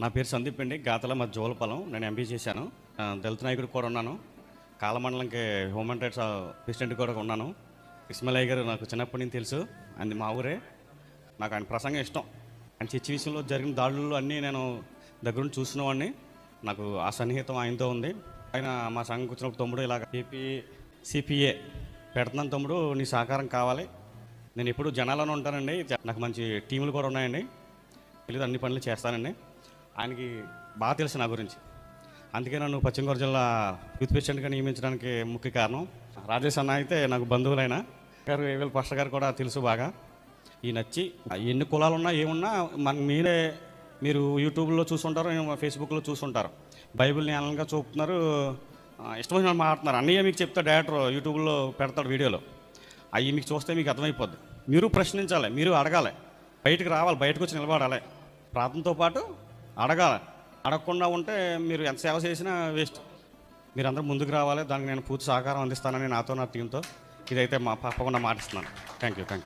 నా పేరు సందీప్ అండి. గాతల మా జోలపాలెం నేను ఎంపీ చేశాను. దళిత నాయకుడు కూడా ఉన్నాను. కాలమండలంకి హ్యూమన్ రైట్స్ ప్రెసిడెంట్ కూడా ఉన్నాను. ఇస్మాయిల్ గారు నాకు చిన్నప్పటి నుంచి తెలుసు. అది మా ఊరే. నాకు ఆయన ప్రసంగం ఇష్టం. ఆయన చర్చి విషయంలో జరిగిన దాడులు అన్నీ నేను దగ్గరుండి చూసినవాడిని. నాకు ఆ సన్నిహితం ఆయనతో ఉంది. ఆయన మా సంఘం వచ్చినప్పుడు తమ్ముడు ఇలాగ ఏపీ సిపిఏ పెడుతున్నాను తమ్ముడు నీ సహకారం కావాలి. నేను ఎప్పుడు జనాలను ఉంటానండి. నాకు మంచి టీములు కూడా ఉన్నాయండి. తెలియదు అన్ని పనులు చేస్తానండి. ఆయనకి బాగా తెలుసు నా గురించి. అందుకే నన్ను పశ్చిమ గోదావరి జిల్లా యూత్ ప్రెసిడెంట్గా నియమించడానికి ముఖ్య కారణం రాజేష్ అన్న అయితే నాకు బంధువులైన గారు ఏవేళ పాస్టర్ గారు కూడా తెలుసు బాగా. ఈ నచ్చి ఎన్ని కులాలు ఉన్నా ఏమున్నా మనకు మీరే మీరు యూట్యూబ్లో చూసుంటారు ఫేస్బుక్లో చూసుంటారు బైబిల్ని ఏనంగా చూపుతున్నారు. ఇష్టమైన మాట్లాడుతున్నారు. అన్నయ్య మీకు చెప్తా డైరెక్టర్ యూట్యూబ్లో పెడతాడు వీడియోలో. అవి మీకు చూస్తే మీకు అర్థమైపోద్ది. మీరు ప్రశ్నించాలి మీరు అడగాలి బయటకు రావాలి బయటకు వచ్చి నిలబడాలి. ప్రార్థనతో పాటు అడగాలి అడగకుండా ఉంటే మీరు ఎంత సేవ చేసినా వేస్ట్ మీరందరూ ముందుకు రావాలి దానికి నేను పూర్తి సహకారం అందిస్తానని నాతో నా టీంతో ఇదైతే మా తప్పకుండా మాటిస్తున్నాను థ్యాంక్ యూ థ్యాంక్ యూ